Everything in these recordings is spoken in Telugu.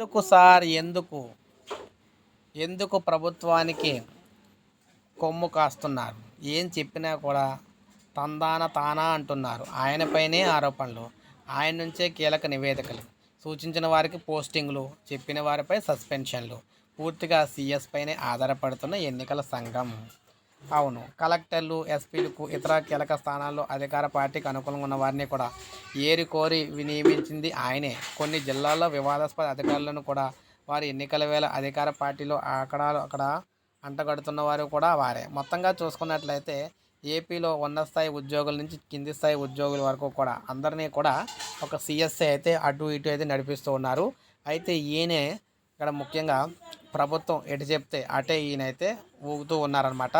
ఎందుకు సార్ ఎందుకు? ఎందుకు ప్రభుత్వానికి కొమ్ము కాస్తున్నారు? ఏం చెప్పినా కూడా తందాన తానా అంటున్నారు. ఆయనపైనే ఆరోపణలు. ఆయన నుంచే కీలక నివేదికలు. సూచించిన వారికి పోస్టింగ్లు చెప్పిన వారిపై సస్పెన్షన్లు. పూర్తిగా సీఎస్ పైనే ఆధారపడుతున్న ఎన్నికల సంఘం. అవును కలెక్టర్లు ఎస్పీలకు ఇతర కీలక స్థానాల్లో అధికార పార్టీకి అనుకూలంగా ఉన్న వారిని కూడా ఏరి కోరి నియమించింది ఆయనే. కొన్ని జిల్లాల్లో వివాదాస్పద అధికారులను కూడా వారి ఎన్నికల వేళ అధికార పార్టీలో అక్కడ అక్కడ అంటగడుతున్న వారు కూడా వారే. మొత్తంగా చూసుకున్నట్లయితే ఏపీలో ఉన్నత స్థాయి ఉద్యోగుల నుంచి కింది స్థాయి ఉద్యోగుల వరకు కూడా అందరినీ కూడా ఒక సిఎస్ఏ అయితే అటు ఇటు అయితే నడిపిస్తూ ఉన్నారు. అయితే ఈయనే ఇక్కడ ముఖ్యంగా ప్రభుత్వం ఎటు చెప్తే అటే ఈయనైతే ఊగుతూ ఉన్నారనమాట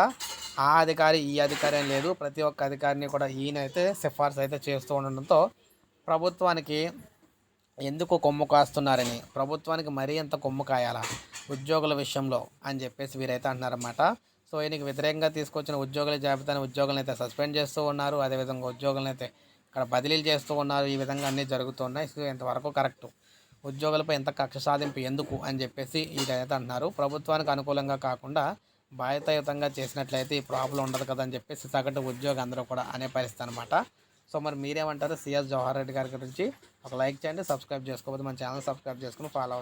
ఆ అధికారి ఈ అధికారి అని లేదు. ప్రతి ఒక్క అధికారిని కూడా ఈయనైతే సిఫార్సు అయితే చేస్తూ ఉండడంతో ప్రభుత్వానికి ఎందుకు కొమ్ము కాస్తున్నారని ప్రభుత్వానికి మరీ ఎంత కొమ్ము కాయాలా ఉద్యోగుల విషయంలో అని చెప్పేసి వీరైతే అంటున్నారన్నమాట. సో ఈయనకి వ్యతిరేకంగా తీసుకొచ్చిన ఉద్యోగుల జాబితాని ఉద్యోగులను అయితే సస్పెండ్ చేస్తూ ఉన్నారు. అదేవిధంగా ఉద్యోగులను అయితే ఇక్కడ బదిలీలు చేస్తూ ఉన్నారు. ఈ విధంగా అన్నీ జరుగుతున్నాయి సో ఇంతవరకు కరెక్ట్. ఉద్యోగులపై ఎంత కక్ష సాధింపు ఎందుకు అని చెప్పేసి వీరైతే అంటున్నారు. ప్రభుత్వానికి అనుకూలంగా కాకుండా బాధ్యతాయుతంగా చేసినట్లయితే ఈ ప్రాబ్లం ఉండదు కదా అని చెప్పేసి సగటు ఉద్యోగం అందరూ కూడా అనే పరిస్థితి అనమాట సో మరి మీరేమంటారు? సిఎస్ జవహర్ రెడ్డి గారి గురించి ఒక లైక్ చేయండి సబ్స్క్రైబ్ చేసుకోకపోతే మన ఛానల్ సబ్స్క్రైబ్ చేసుకుని ఫాలో